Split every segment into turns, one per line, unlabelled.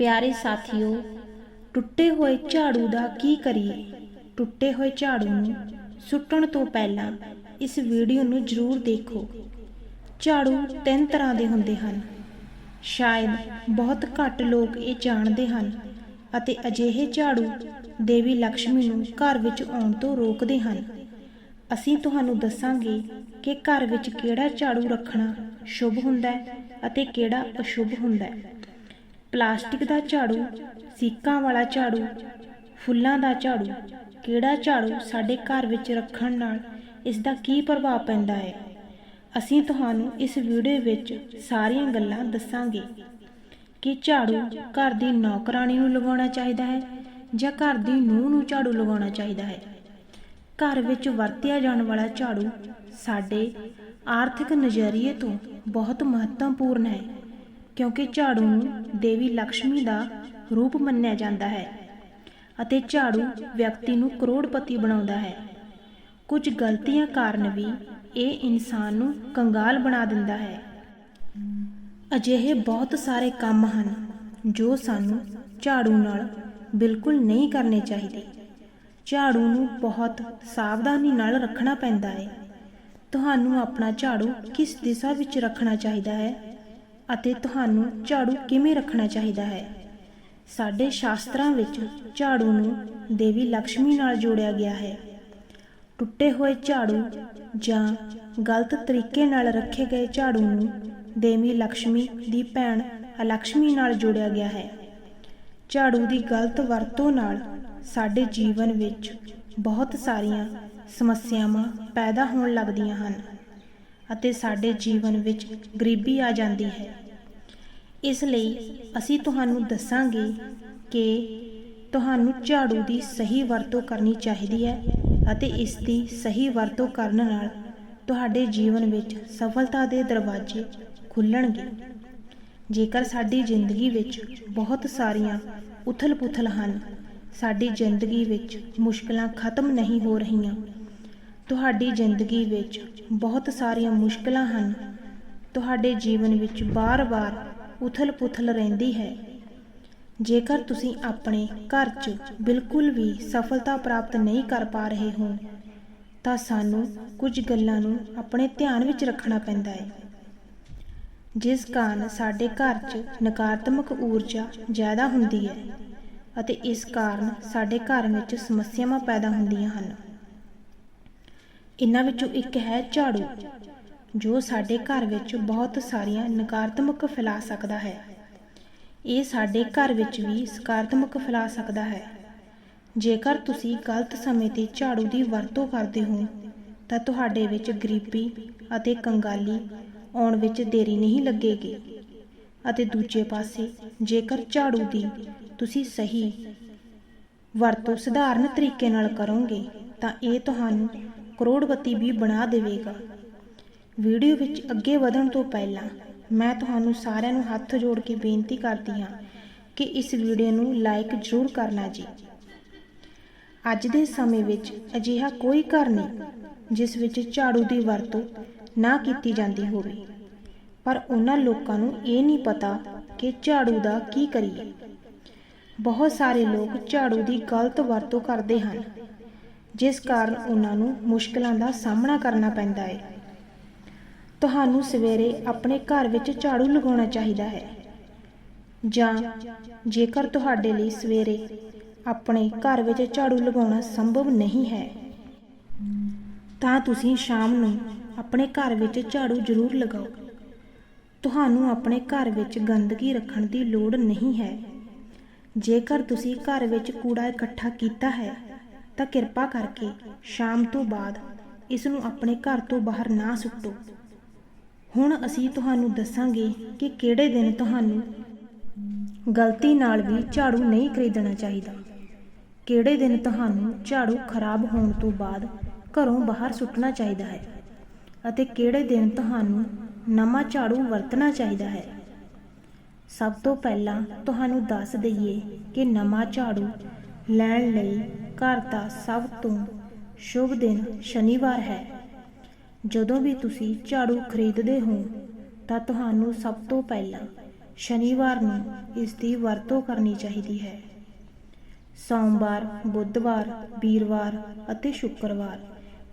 ਪਿਆਰੇ ਸਾਥੀਓ, ਟੁੱਟੇ ਹੋਏ ਝਾੜੂ ਦਾ ਕੀ ਕਰੀਏ? ਟੁੱਟੇ ਹੋਏ ਝਾੜੂ ਨੂੰ ਸੁੱਟਣ ਤੋਂ ਪਹਿਲਾਂ ਇਸ ਵੀਡੀਓ ਨੂੰ ਜ਼ਰੂਰ ਦੇਖੋ। ਝਾੜੂ ਤਿੰਨ ਤਰ੍ਹਾਂ ਦੇ ਹੁੰਦੇ ਹਨ। ਸ਼ਾਇਦ ਬਹੁਤ ਘੱਟ ਲੋਕ ਇਹ ਜਾਣਦੇ ਹਨ ਅਤੇ ਅਜਿਹੇ ਝਾੜੂ ਦੇਵੀ ਲక్ష్ਮੀ ਨੂੰ ਘਰ ਵਿੱਚ ਆਉਣ ਤੋਂ ਰੋਕਦੇ ਹਨ। ਅਸੀਂ ਤੁਹਾਨੂੰ ਦੱਸਾਂਗੇ ਕਿ ਘਰ ਵਿੱਚ ਕਿਹੜਾ ਝਾੜੂ ਰੱਖਣਾ ਸ਼ੁਭ ਹੁੰਦਾ ਹੈ ਅਤੇ ਕਿਹੜਾ ਅਸ਼ੁਭ ਹੁੰਦਾ ਹੈ। ਪਲਾਸਟਿਕ ਦਾ ਝਾੜੂ, ਸੀਕਾਂ ਵਾਲਾ ਝਾੜੂ, ਫੁੱਲਾਂ ਦਾ ਝਾੜੂ, ਕਿਹੜਾ ਝਾੜੂ ਸਾਡੇ ਘਰ ਵਿੱਚ ਰੱਖਣ ਨਾਲ ਇਸ ਦਾ ਕੀ ਪ੍ਰਭਾਵ ਪੈਂਦਾ ਹੈ? ਅਸੀਂ ਤੁਹਾਨੂੰ ਇਸ ਵੀਡੀਓ ਵਿੱਚ ਸਾਰੀਆਂ ਗੱਲਾਂ ਦੱਸਾਂਗੇ ਕਿ ਝਾੜੂ ਘਰ ਦੀ ਨੌਕਰਾਣੀ ਨੂੰ ਲਗਾਉਣਾ ਚਾਹੀਦਾ ਹੈ ਜਾਂ ਘਰ ਦੀ ਨੂੰਹ ਨੂੰ ਝਾੜੂ ਲਗਾਉਣਾ ਚਾਹੀਦਾ ਹੈ? ਘਰ ਵਿੱਚ ਵਰਤਿਆ ਜਾਣ ਵਾਲਾ ਝਾੜੂ ਸਾਡੇ ਆਰਥਿਕ ਨਜ਼ਰੀਏ ਤੋਂ ਬਹੁਤ ਮਹੱਤਵਪੂਰਨ ਹੈ। ਕਿਉਂਕਿ ਝਾੜੂ ਨੂੰ ਦੇਵੀ ਲక్ష్ਮੀ ਦਾ ਰੂਪ ਮੰਨਿਆ ਜਾਂਦਾ ਹੈ ਅਤੇ ਝਾੜੂ ਵਿਅਕਤੀ ਨੂੰ ਕਰੋੜਪਤੀ ਬਣਾਉਂਦਾ ਹੈ। ਕੁਝ ਗਲਤੀਆਂ ਕਾਰਨ ਵੀ ਇਹ ਇਨਸਾਨ ਨੂੰ ਕੰਗਾਲ ਬਣਾ ਦਿੰਦਾ ਹੈ। ਅਜਿਹੇ ਬਹੁਤ ਸਾਰੇ ਕੰਮ ਹਨ ਜੋ ਸਾਨੂੰ ਝਾੜੂ ਨਾਲ ਬਿਲਕੁਲ ਨਹੀਂ ਕਰਨੇ ਚਾਹੀਦੇ। ਝਾੜੂ ਨੂੰ ਬਹੁਤ ਸਾਵਧਾਨੀ ਨਾਲ ਰੱਖਣਾ ਪੈਂਦਾ ਹੈ। ਤੁਹਾਨੂੰ ਆਪਣਾ ਝਾੜੂ ਕਿਸ ਦਿਸ਼ਾ ਵਿੱਚ ਰੱਖਣਾ ਚਾਹੀਦਾ ਹੈ? ਅਤੇ ਤੁਹਾਨੂੰ ਝਾੜੂ ਕਿਵੇਂ ਰੱਖਣਾ ਚਾਹੀਦਾ ਹੈ? ਸਾਡੇ ਸ਼ਾਸਤਰਾਂ ਵਿੱਚ ਝਾੜੂ ਨੂੰ ਦੇਵੀ ਲక్ష్ਮੀ ਨਾਲ ਜੋੜਿਆ ਗਿਆ ਹੈ। ਟੁੱਟੇ ਹੋਏ ਝਾੜੂ ਜਾਂ ਗਲਤ ਤਰੀਕੇ ਨਾਲ ਰੱਖੇ ਗਏ ਝਾੜੂ ਨੂੰ ਦੇਵੀ ਲక్ష్ਮੀ ਦੀ ਭੈਣ ਅਲక్ష్ਮੀ ਨਾਲ ਜੋੜਿਆ ਗਿਆ ਹੈ। ਝਾੜੂ ਦੀ ਗਲਤ ਵਰਤੋਂ ਨਾਲ ਸਾਡੇ ਜੀਵਨ ਵਿੱਚ ਬਹੁਤ ਸਾਰੀਆਂ ਸਮੱਸਿਆਵਾਂ ਪੈਦਾ ਹੋਣ ਲੱਗਦੀਆਂ ਹਨ। ਅਤੇ ਸਾਡੇ ਜੀਵਨ ਵਿੱਚ ਗਰੀਬੀ ਆ ਜਾਂਦੀ ਹੈ। ਇਸ ਲਈ ਅਸੀਂ ਤੁਹਾਨੂੰ ਦੱਸਾਂਗੇ ਕਿ ਤੁਹਾਨੂੰ ਝਾੜੂ ਦੀ ਸਹੀ ਵਰਤੋਂ ਕਰਨੀ ਚਾਹੀਦੀ ਹੈ ਅਤੇ ਇਸ ਦੀ ਸਹੀ ਵਰਤੋਂ ਕਰਨ ਨਾਲ ਤੁਹਾਡੇ ਜੀਵਨ ਵਿੱਚ ਸਫਲਤਾ ਦੇ ਦਰਵਾਜ਼ੇ ਖੁੱਲਣਗੇ। ਜੇਕਰ ਸਾਡੀ ਜ਼ਿੰਦਗੀ ਵਿੱਚ ਬਹੁਤ ਸਾਰੀਆਂ ਉਥਲ-ਪੁਥਲ ਹਨ, ਸਾਡੀ ਜ਼ਿੰਦਗੀ ਵਿੱਚ ਮੁਸ਼ਕਲਾਂ ਖਤਮ ਨਹੀਂ ਹੋ ਰਹੀਆਂ ਤੁਹਾਡੀ ਜ਼ਿੰਦਗੀ ਵਿੱਚ ਬਹੁਤ ਸਾਰੀਆਂ ਮੁਸ਼ਕਲਾਂ ਹਨ। ਤੁਹਾਡੇ ਜੀਵਨ ਵਿੱਚ ਬਾਰ-ਬਾਰ ਉਥਲ-ਪੁਥਲ ਰਹਿੰਦੀ ਹੈ। ਜੇਕਰ ਤੁਸੀਂ ਆਪਣੇ ਘਰ 'ਚ ਬਿਲਕੁਲ ਵੀ ਸਫਲਤਾ ਪ੍ਰਾਪਤ ਨਹੀਂ ਕਰ ਪਾ ਰਹੇ ਹੋ, ਤਾਂ ਸਾਨੂੰ ਕੁਝ ਗੱਲਾਂ ਨੂੰ ਆਪਣੇ ਧਿਆਨ ਵਿੱਚ ਰੱਖਣਾ ਪੈਂਦਾ ਹੈ। ਜਿਸ ਕਾਰਨ ਸਾਡੇ ਘਰ 'ਚ ਨਕਾਰਾਤਮਕ ਊਰਜਾ ਜ਼ਿਆਦਾ ਹੁੰਦੀ ਹੈ ਅਤੇ ਇਸ ਕਾਰਨ ਸਾਡੇ ਘਰ ਵਿੱਚ ਸਮੱਸਿਆਵਾਂ ਪੈਦਾ ਹੁੰਦੀਆਂ ਹਨ। ਇਹਨਾਂ ਵਿੱਚੋਂ ਇੱਕ ਹੈ ਝਾੜੂ, ਜੋ ਸਾਡੇ ਘਰ ਵਿੱਚ ਬਹੁਤ ਸਾਰੀਆਂ ਨਕਾਰਾਤਮਕ ਫੈਲਾ ਸਕਦਾ ਹੈ। ਇਹ ਸਾਡੇ ਘਰ ਵਿੱਚ ਵੀ ਸਕਾਰਾਤਮਕ ਫੈਲਾ ਸਕਦਾ ਹੈ। ਜੇਕਰ ਤੁਸੀਂ ਗਲਤ ਸਮੇਂ ਤੇ ਝਾੜੂ ਦੀ ਵਰਤੋਂ ਕਰਦੇ ਹੋ, ਤਾਂ ਤੁਹਾਡੇ ਵਿੱਚ ਗਰੀਬੀ ਅਤੇ ਕੰਗਾਲੀ ਆਉਣ ਵਿੱਚ ਦੇਰੀ ਨਹੀਂ ਲੱਗੇਗੀ। ਅਤੇ ਦੂਜੇ ਪਾਸੇ, ਜੇਕਰ ਝਾੜੂ ਦੀ ਤੁਸੀਂ ਸਹੀ ਵਰਤੋਂ ਸਧਾਰਨ ਤਰੀਕੇ ਨਾਲ ਕਰੋਗੇ, ਤਾਂ ਇਹ ਤੁਹਾਨੂੰ ਕਰੋੜਪਤੀ ਵੀ ਬਣਾ ਦੇਵੇਗਾ। ਵੀਡੀਓ ਵਿੱਚ ਅੱਗੇ ਵਧਣ ਤੋਂ ਪਹਿਲਾਂ ਮੈਂ ਤੁਹਾਨੂੰ ਸਾਰਿਆਂ ਨੂੰ ਹੱਥ ਜੋੜ ਕੇ ਬੇਨਤੀ ਕਰਦੀ ਹਾਂ ਕਿ ਇਸ ਵੀਡੀਓ ਨੂੰ ਲਾਈਕ ਜ਼ਰੂਰ ਕਰਨਾ ਜੀ। ਅੱਜ ਦੇ ਸਮੇਂ ਵਿੱਚ ਅਜਿਹਾ ਕੋਈ ਘਰ ਨਹੀਂ, ਜਿਸ ਵਿੱਚ ਝਾੜੂ ਦੀ ਵਰਤੋਂ ਨਾ ਕੀਤੀ ਜਾਂਦੀ ਹੋਵੇ। ਪਰ ਉਹਨਾਂ ਲੋਕਾਂ ਨੂੰ ਇਹ ਨਹੀਂ ਪਤਾ ਕਿ ਝਾੜੂ ਦਾ ਕੀ ਕਰੀਏ। ਬਹੁਤ ਸਾਰੇ ਲੋਕ ਝਾੜੂ ਦੀ ਗਲਤ ਵਰਤੋਂ ਕਰਦੇ ਹਨ। ਜਿਸ ਕਾਰਨ ਉਹਨਾਂ ਨੂੰ ਮੁਸ਼ਕਲਾਂ ਦਾ ਸਾਹਮਣਾ ਕਰਨਾ ਪੈਂਦਾ ਹੈ। ਤੁਹਾਨੂੰ ਸਵੇਰੇ ਆਪਣੇ ਘਰ ਵਿੱਚ ਝਾੜੂ ਲਗਾਉਣਾ ਚਾਹੀਦਾ ਹੈ। ਜਾਂ ਜੇਕਰ ਤੁਹਾਡੇ ਲਈ ਸਵੇਰੇ ਆਪਣੇ ਘਰ ਵਿੱਚ ਝਾੜੂ ਲਗਾਉਣਾ ਸੰਭਵ ਨਹੀਂ ਹੈ, ਤਾਂ ਤੁਸੀਂ ਸ਼ਾਮ ਨੂੰ ਆਪਣੇ ਘਰ ਵਿੱਚ ਝਾੜੂ ਜ਼ਰੂਰ ਲਗਾਓ। ਤੁਹਾਨੂੰ ਆਪਣੇ ਘਰ ਵਿੱਚ ਗੰਦਗੀ ਰੱਖਣ ਦੀ ਲੋੜ ਨਹੀਂ ਹੈ। ਜੇਕਰ ਤੁਸੀਂ ਘਰ ਵਿੱਚ ਕੂੜਾ ਇਕੱਠਾ ਕੀਤਾ ਹੈ ਤਾਂ ਕਿਰਪਾ ਕਰਕੇ ਸ਼ਾਮ ਤੋਂ ਬਾਅਦ ਇਸ ਨੂੰ ਆਪਣੇ ਘਰ ਤੋਂ ਬਾਹਰ ਨਾ ਸੁੱਟੋ। ਹੁਣ ਅਸੀਂ ਤੁਹਾਨੂੰ ਦੱਸਾਂਗੇ ਕਿ ਕਿਹੜੇ ਦਿਨ ਤੁਹਾਨੂੰ ਗਲਤੀ ਨਾਲ ਵੀ ਝਾੜੂ ਨਹੀਂ ਖਰੀਦਣਾ ਚਾਹੀਦਾ। ਕਿਹੜੇ ਦਿਨ ਤੁਹਾਨੂੰ ਝਾੜੂ ਖਰਾਬ ਹੋਣ ਤੋਂ ਬਾਅਦ ਘਰੋਂ ਬਾਹਰ ਸੁੱਟਣਾ ਚਾਹੀਦਾ ਹੈ ਅਤੇ ਕਿਹੜੇ ਦਿਨ ਤੁਹਾਨੂੰ ਨਵਾਂ ਝਾੜੂ ਵਰਤਣਾ ਚਾਹੀਦਾ ਹੈ। ਸਭ ਤੋਂ ਪਹਿਲਾਂ ਤੁਹਾਨੂੰ ਦੱਸ ਦਈਏ ਕਿ ਨਵਾਂ ਝਾੜੂ ਲੈਣ ਲਈ ਘਰ ਦਾ ਸਭ ਤੋਂ ਸ਼ੁਭ ਦਿਨ ਸ਼ਨੀਵਾਰ ਹੈ। ਜਦੋਂ ਵੀ ਤੁਸੀਂ ਝਾੜੂ ਖਰੀਦਦੇ ਹੋ, ਤਾਂ ਤੁਹਾਨੂੰ ਸਭ ਤੋਂ ਪਹਿਲਾਂ ਸ਼ਨੀਵਾਰ ਨੂੰ ਇਸ ਦੀ ਵਰਤੋਂ ਕਰਨੀ ਚਾਹੀਦੀ ਹੈ। ਸੋਮਵਾਰ, ਬੁੱਧਵਾਰ, ਵੀਰਵਾਰ ਅਤੇ ਸ਼ੁੱਕਰਵਾਰ,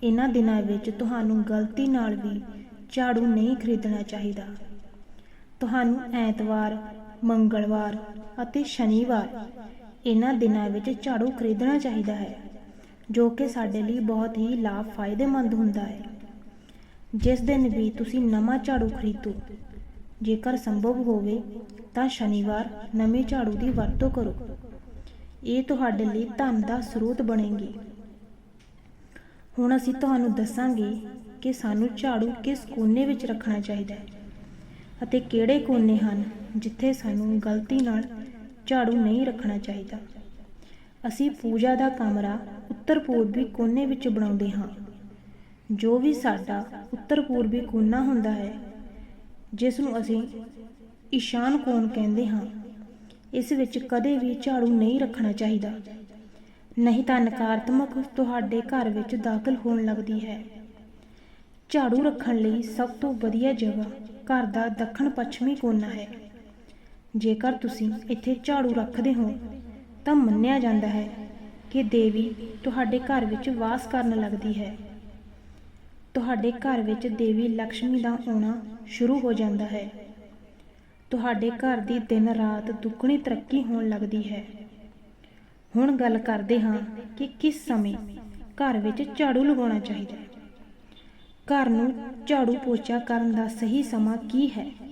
ਇਹਨਾਂ ਦਿਨਾਂ ਵਿੱਚ ਤੁਹਾਨੂੰ ਗਲਤੀ ਨਾਲ ਵੀ ਝਾੜੂ ਨਹੀਂ ਖਰੀਦਣਾ ਚਾਹੀਦਾ। ਤੁਹਾਨੂੰ ਐਤਵਾਰ, ਮੰਗਲਵਾਰ ਅਤੇ ਸ਼ਨੀਵਾਰ ਇਹਨਾਂ ਦਿਨਾਂ ਵਿੱਚ ਝਾੜੂ ਖਰੀਦਣਾ ਚਾਹੀਦਾ ਹੈ, ਜੋ ਕਿ ਸਾਡੇ ਲਈ ਬਹੁਤ ਹੀ ਲਾਭ ਫਾਇਦੇਮੰਦ ਹੁੰਦਾ ਹੈ। ਜਿਸ ਦਿਨ ਵੀ ਤੁਸੀਂ ਨਵਾਂ ਝਾੜੂ ਖਰੀਦੋ, ਜੇਕਰ ਸੰਭਵ ਹੋਵੇ ਤਾਂ ਸ਼ਨੀਵਾਰ ਨਵੇਂ ਝਾੜੂ ਦੀ ਵਰਤੋਂ ਕਰੋ। ਇਹ ਤੁਹਾਡੇ ਲਈ ਧਨ ਦਾ ਸਰੋਤ ਬਣੇਗੀ। ਹੁਣ ਅਸੀਂ ਤੁਹਾਨੂੰ ਦੱਸਾਂਗੇ ਕਿ ਸਾਨੂੰ ਝਾੜੂ ਕਿਸ ਕੋਨੇ ਵਿੱਚ ਰੱਖਣਾ ਚਾਹੀਦਾ ਹੈ ਅਤੇ ਕਿਹੜੇ ਕੋਨੇ ਹਨ ਜਿੱਥੇ ਸਾਨੂੰ ਗਲਤੀ ਨਾਲ ਝਾੜੂ ਨਹੀਂ ਰੱਖਣਾ ਚਾਹੀਦਾ। ਅਸੀਂ ਪੂਜਾ ਦਾ ਕਮਰਾ ਉੱਤਰ ਪੂਰਬੀ ਕੋਨੇ ਵਿੱਚ ਬਣਾਉਂਦੇ ਹਾਂ। ਜੋ ਵੀ ਸਾਡਾ ਉੱਤਰ ਪੂਰਬੀ ਕੋਨਾ ਹੁੰਦਾ ਹੈ, ਜਿਸ ਨੂੰ ਅਸੀਂ ਈਸ਼ਾਨ ਕੋਣ ਕਹਿੰਦੇ ਹਾਂ, ਇਸ ਵਿੱਚ ਕਦੇ ਵੀ ਝਾੜੂ ਨਹੀਂ ਰੱਖਣਾ ਚਾਹੀਦਾ। ਨਹੀਂ ਤਾਂ ਨਕਾਰਾਤਮਕ ਤੁਹਾਡੇ ਘਰ ਵਿੱਚ ਦਾਖਲ ਹੋਣ ਲੱਗਦੀ ਹੈ। ਝਾੜੂ ਰੱਖਣ ਲਈ ਸਭ ਤੋਂ ਵਧੀਆ ਜਗ੍ਹਾ ਘਰ ਦਾ ਦੱਖਣ ਪੱਛਮੀ ਕੋਨਾ ਹੈ। ਜੇਕਰ ਤੁਸੀਂ ਇੱਥੇ ਝਾੜੂ ਰੱਖਦੇ ਹੋ, ਤਾਂ ਮੰਨਿਆ ਜਾਂਦਾ ਹੈ ਕਿ ਦੇਵੀ ਤੁਹਾਡੇ ਘਰ ਵਿੱਚ ਵਾਸ ਕਰਨ ਲੱਗਦੀ ਹੈ। ਤੁਹਾਡੇ ਘਰ ਵਿੱਚ ਦੇਵੀ ਲక్ష్ਮੀ ਦਾ ਆਉਣਾ ਸ਼ੁਰੂ ਹੋ ਜਾਂਦਾ ਹੈ। ਤੁਹਾਡੇ ਘਰ ਦੀ ਦਿਨ ਰਾਤ ਦੁੱਗਣੀ ਤਰੱਕੀ ਹੋਣ ਲੱਗਦੀ ਹੈ। ਹੁਣ ਗੱਲ ਕਰਦੇ ਹਾਂ ਕਿ ਕਿਸ ਸਮੇਂ ਘਰ ਵਿੱਚ ਝਾੜੂ ਲਗਾਉਣਾ ਚਾਹੀਦਾ ਹੈ। ਘਰ ਨੂੰ ਝਾੜੂ ਪੋਚਾ ਕਰਨ ਦਾ ਸਹੀ ਸਮਾਂ ਕੀ ਹੈ?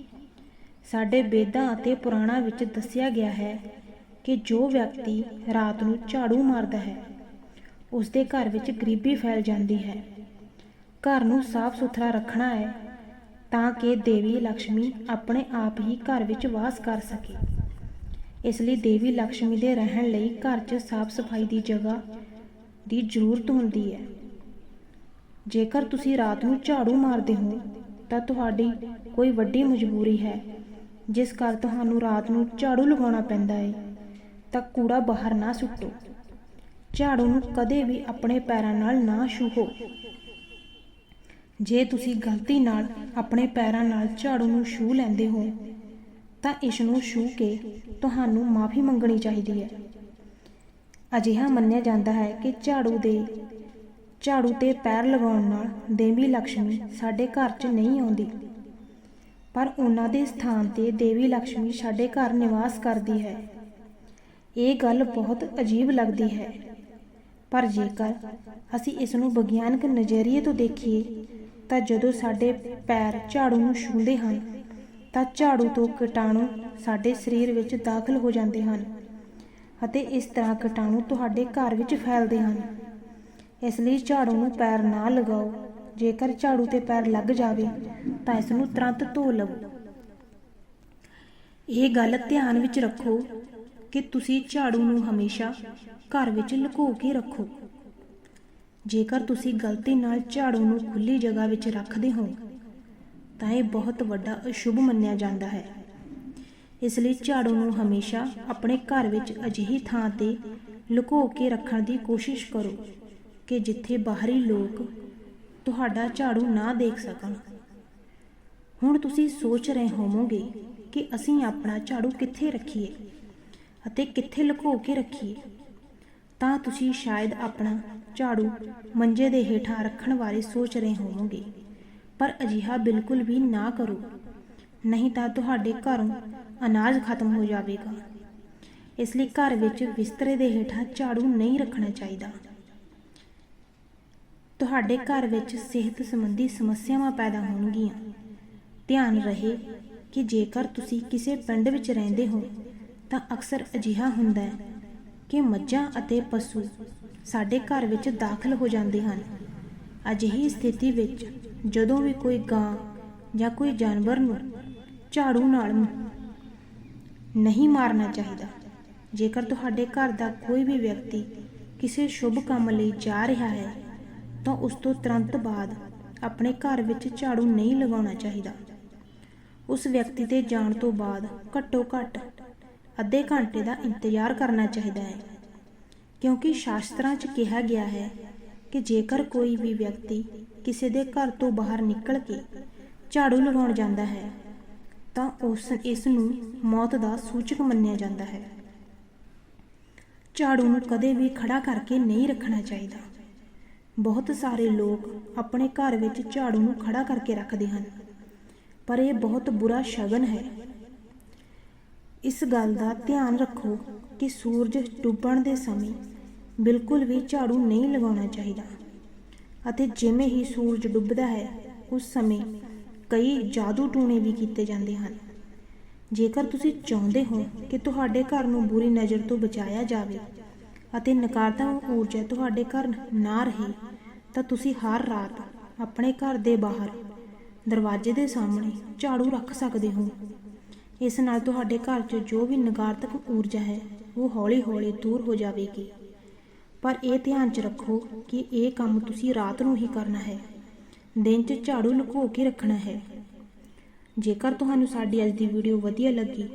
ਸਾਡੇ ਵੇਦਾਂ ਅਤੇ ਪੁਰਾਣਾਂ ਵਿੱਚ ਦੱਸਿਆ ਗਿਆ ਹੈ ਕਿ ਜੋ ਵਿਅਕਤੀ ਰਾਤ ਨੂੰ ਝਾੜੂ ਮਾਰਦਾ ਹੈ ਉਸ ਦੇ ਘਰ ਵਿੱਚ ਗਰੀਬੀ ਫੈਲ ਜਾਂਦੀ ਹੈ। ਘਰ ਨੂੰ ਸਾਫ਼ ਸੁਥਰਾ ਰੱਖਣਾ ਹੈ ਤਾਂ ਕਿ ਦੇਵੀ ਲక్ష్ਮੀ ਆਪਣੇ ਆਪ ਹੀ ਘਰ ਵਿੱਚ ਵਾਸ ਕਰ ਸਕੇ। ਇਸ ਲਈ ਦੇਵੀ ਲక్ష్ਮੀ ਦੇ ਰਹਿਣ ਲਈ ਘਰ 'ਚ ਸਾਫ਼ ਸਫ਼ਾਈ ਦੀ ਜਗ੍ਹਾ ਦੀ ਜ਼ਰੂਰਤ ਹੁੰਦੀ ਹੈ। ਜੇਕਰ ਤੁਸੀਂ ਰਾਤ ਨੂੰ ਝਾੜੂ ਮਾਰਦੇ ਹੋ, ਤਾਂ ਤੁਹਾਡੀ ਕੋਈ ਵੱਡੀ ਮਜਬੂਰੀ ਹੈ। ਜਿਸ ਕਰ ਤੁਹਾਨੂੰ ਰਾਤ ਨੂੰ ਝਾੜੂ ਲਗਾਉਣਾ ਪੈਂਦਾ ਹੈ ਤਾਂ ਕੂੜਾ ਬਾਹਰ ਨਾ ਸੁੱਟੋ। ਝਾੜੂ ਨੂੰ ਕਦੇ ਵੀ ਆਪਣੇ ਪੈਰਾਂ ਨਾਲ ਨਾ ਛੂਹੋ। ਜੇ ਤੁਸੀਂ ਗਲਤੀ ਨਾਲ ਆਪਣੇ ਪੈਰਾਂ ਨਾਲ ਝਾੜੂ ਨੂੰ ਛੂ ਲੈਂਦੇ ਹੋ, ਤਾਂ ਇਸ ਨੂੰ ਛੂ ਕੇ ਤੁਹਾਨੂੰ ਮਾਫੀ ਮੰਗਣੀ ਚਾਹੀਦੀ ਹੈ। ਅਜਿਹਾ ਮੰਨਿਆ ਜਾਂਦਾ ਹੈ ਕਿ ਝਾੜੂ ਦੇ, ਝਾੜੂ ਤੇ ਪੈਰ ਲਗਾਉਣ ਨਾਲ ਦੇਵੀ ਲక్ష్ਮੀ ਸਾਡੇ ਘਰ 'ਚ ਨਹੀਂ ਆਉਂਦੀ। ਪਰ ਉਹਨਾਂ ਦੇ ਸਥਾਨ ਤੇ ਦੇਵੀ ਲక్ష్ਮੀ ਸਾਡੇ ਘਰ ਨਿਵਾਸ ਕਰਦੀ ਹੈ। ਇਹ ਗੱਲ ਬਹੁਤ ਅਜੀਬ ਲੱਗਦੀ ਹੈ। ਪਰ ਜੇਕਰ ਅਸੀਂ ਇਸ ਨੂੰ ਵਿਗਿਆਨਕ ਨਜ਼ਰੀਏ ਤੋਂ ਦੇਖੀਏ, ਤਾਂ ਜਦੋਂ ਸਾਡੇ ਪੈਰ ਝਾੜੂ ਨੂੰ ਛੂੰਹਦੇ ਹਨ, ਤਾਂ ਝਾੜੂ ਤੋਂ ਕੀਟਾਣੂ ਸਾਡੇ ਸਰੀਰ ਵਿੱਚ ਦਾਖਲ ਹੋ ਜਾਂਦੇ ਹਨ ਅਤੇ ਇਸ ਤਰ੍ਹਾਂ ਕੀਟਾਣੂ ਤੁਹਾਡੇ ਘਰ ਵਿੱਚ ਫੈਲਦੇ ਹਨ। ਇਸ ਲਈ ਝਾੜੂ ਨੂੰ ਪੈਰ ਨਾ ਲਗਾਓ। ਜੇਕਰ ਝਾੜੂ ਤੇ ਪੈਰ ਲੱਗ ਜਾਵੇ, ਤਾਂ ਇਸ ਨੂੰ ਤੁਰੰਤ ਧੋ ਲਵੋ। ਇਹ ਗੱਲ ਧਿਆਨ ਵਿੱਚ ਰੱਖੋ ਕਿ ਤੁਸੀਂ ਝਾੜੂ ਨੂੰ ਹਮੇਸ਼ਾ ਘਰ ਵਿੱਚ ਲੁਕੋ ਕੇ ਰੱਖੋ। ਜੇਕਰ ਤੁਸੀਂ ਗਲਤੀ ਨਾਲ ਝਾੜੂ ਨੂੰ ਖੁੱਲੀ ਜਗ੍ਹਾ ਵਿੱਚ ਰੱਖਦੇ ਹੋ, ਤਾਂ ਇਹ ਬਹੁਤ ਵੱਡਾ ਅਸ਼ੁਭ ਮੰਨਿਆ ਜਾਂਦਾ ਹੈ। ਇਸ ਲਈ ਝਾੜੂ ਨੂੰ ਹਮੇਸ਼ਾ ਆਪਣੇ ਘਰ ਵਿੱਚ ਅਜਿਹੀ ਥਾਂ ਤੇ ਲੁਕੋ ਕੇ ਰੱਖਣ ਦੀ ਕੋਸ਼ਿਸ਼ ਕਰੋ ਕਿ ਜਿੱਥੇ ਬਾਹਰੀ ਲੋਕ ਤੁਹਾਡਾ ਝਾੜੂ ਨਾ ਦੇਖ ਸਕਣ। ਹੁਣ ਤੁਸੀਂ ਸੋਚ ਰਹੇ ਹੋਵੋਗੇ ਕਿ ਅਸੀਂ ਆਪਣਾ ਝਾੜੂ ਕਿੱਥੇ ਰੱਖੀਏ ਅਤੇ ਕਿੱਥੇ ਲੁਕੋ ਕੇ ਰੱਖੀਏ। ਤਾਂ ਤੁਸੀਂ ਸ਼ਾਇਦ ਆਪਣਾ ਝਾੜੂ ਮੰਜੇ ਦੇ ਹੇਠਾਂ ਰੱਖਣ ਬਾਰੇ ਸੋਚ ਰਹੇ ਹੋਵੋਗੇ, ਪਰ ਅਜਿਹਾ ਬਿਲਕੁਲ ਵੀ ਨਾ ਕਰੋ। ਨਹੀਂ ਤਾਂ ਤੁਹਾਡੇ ਘਰੋਂ ਅਨਾਜ ਖਤਮ ਹੋ ਜਾਵੇਗਾ। ਇਸ ਲਈ ਘਰ ਵਿੱਚ ਬਿਸਤਰੇ ਦੇ ਹੇਠਾਂ ਝਾੜੂ ਨਹੀਂ ਰੱਖਣਾ ਚਾਹੀਦਾ। ਤੁਹਾਡੇ ਘਰ ਵਿੱਚ ਸਿਹਤ ਸੰਬੰਧੀ ਸਮੱਸਿਆਵਾਂ ਪੈਦਾ ਹੋਣਗੀਆਂ। ਧਿਆਨ ਰਹੇ ਕਿ ਜੇਕਰ ਤੁਸੀਂ ਕਿਸੇ ਪਿੰਡ ਵਿੱਚ ਰਹਿੰਦੇ ਹੋ, ਤਾਂ ਅਕਸਰ ਅਜਿਹਾ ਹੁੰਦਾ ਹੈ ਕਿ ਮੱਝਾਂ ਅਤੇ ਪਸ਼ੂ ਸਾਡੇ ਘਰ ਵਿੱਚ ਦਾਖਲ ਹੋ ਜਾਂਦੇ ਹਨ। ਅਜਿਹੀ ਸਥਿਤੀ ਵਿੱਚ ਜਦੋਂ ਵੀ ਕੋਈ ਗਾਂ ਜਾਂ ਕੋਈ ਜਾਨਵਰ ਨੂੰ ਝਾੜੂ ਨਾਲ ਨਹੀਂ ਮਾਰਨਾ ਚਾਹੀਦਾ, ਜੇਕਰ ਤੁਹਾਡੇ ਘਰ ਦਾ ਕੋਈ ਵੀ ਵਿਅਕਤੀ ਕਿਸੇ ਸ਼ੁਭ ਕੰਮ ਲਈ ਜਾ ਰਿਹਾ ਹੈ ਤਾਂ ਉਸ ਤੋਂ ਤੁਰੰਤ ਬਾਅਦ ਆਪਣੇ ਘਰ ਵਿੱਚ ਝਾੜੂ ਨਹੀਂ ਲਗਾਉਣਾ ਚਾਹੀਦਾ। ਉਸ ਵਿਅਕਤੀ ਦੇ ਜਾਣ ਤੋਂ ਬਾਅਦ ਘੱਟੋ ਘੱਟ ਅੱਧੇ ਘੰਟੇ ਦਾ ਇੰਤਜ਼ਾਰ ਕਰਨਾ ਚਾਹੀਦਾ ਹੈ, ਕਿਉਂਕਿ ਸ਼ਾਸਤਰਾਂ 'ਚ ਕਿਹਾ ਗਿਆ ਹੈ ਕਿ ਜੇਕਰ ਕੋਈ ਵੀ ਵਿਅਕਤੀ ਕਿਸੇ ਦੇ ਘਰ ਤੋਂ ਬਾਹਰ ਨਿਕਲ ਕੇ ਝਾੜੂ ਲਗਾਉਣ ਜਾਂਦਾ ਹੈ, ਤਾਂ ਉਸ ਇਸ ਨੂੰ ਮੌਤ ਦਾ ਸੂਚਕ ਮੰਨਿਆ ਜਾਂਦਾ ਹੈ। ਝਾੜੂ ਨੂੰ ਕਦੇ ਵੀ ਖੜਾ ਕਰਕੇ ਨਹੀਂ ਰੱਖਣਾ ਚਾਹੀਦਾ। ਬਹੁਤ ਸਾਰੇ ਲੋਕ ਆਪਣੇ ਘਰ ਵਿੱਚ ਝਾੜੂ ਨੂੰ ਖੜਾ ਕਰਕੇ ਰੱਖਦੇ ਹਨ। ਪਰ ਇਹ ਬਹੁਤ ਬੁਰਾ ਸ਼ਗਨ ਹੈ। ਇਸ ਗੱਲ ਦਾ ਧਿਆਨ ਰੱਖੋ ਕਿ ਸੂਰਜ ਡੁੱਬਣ ਦੇ ਸਮੇਂ ਬਿਲਕੁਲ ਵੀ ਝਾੜੂ ਨਹੀਂ ਲਗਾਉਣਾ ਚਾਹੀਦਾ ਅਤੇ ਜਿਵੇਂ ਹੀ ਸੂਰਜ ਡੁੱਬਦਾ ਹੈ, ਉਸ ਸਮੇਂ ਕਈ ਜਾਦੂ ਟੂਣੇ ਵੀ ਕੀਤੇ ਜਾਂਦੇ ਹਨ। ਜੇਕਰ ਤੁਸੀਂ ਚਾਹੁੰਦੇ ਹੋ ਕਿ ਤੁਹਾਡੇ ਘਰ ਨੂੰ ਬੁਰੀ ਨਜ਼ਰ ਤੋਂ ਬਚਾਇਆ ਜਾਵੇ ਅਤੇ ਨਕਾਰਾਤਮਕ ਊਰਜਾ ਤੁਹਾਡੇ ਘਰ ਨਾ ਰਹੇ, ਤਾਂ ਤੁਸੀਂ ਹਰ ਰਾਤ ਆਪਣੇ ਘਰ ਦੇ ਬਾਹਰ ਦਰਵਾਜ਼ੇ ਦੇ ਸਾਹਮਣੇ ਝਾੜੂ ਰੱਖ ਸਕਦੇ ਹੋ। ਇਸ ਨਾਲ ਤੁਹਾਡੇ ਘਰ 'ਚ ਜੋ ਵੀ ਨਕਾਰਾਤਮਕ ਊਰਜਾ ਹੈ, ਉਹ ਹੌਲੀ-ਹੌਲੀ ਦੂਰ ਹੋ ਜਾਵੇਗੀ। ਪਰ ਇਹ ਧਿਆਨ 'ਚ ਰੱਖੋ ਕਿ ਇਹ ਕੰਮ ਤੁਸੀਂ ਰਾਤ ਨੂੰ ਹੀ ਕਰਨਾ ਹੈ। ਦਿਨ 'ਚ ਝਾੜੂ ਲੁਕੋ ਕੇ ਰੱਖਣਾ ਹੈ। ਜੇਕਰ ਤੁਹਾਨੂੰ ਸਾਡੀ ਅੱਜ ਦੀ ਵੀਡੀਓ ਵਧੀਆ ਲੱਗੀ,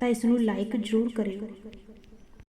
ਤਾਂ ਇਸ ਨੂੰ ਲਾਈਕ ਜ਼ਰੂਰ ਕਰਿਓ।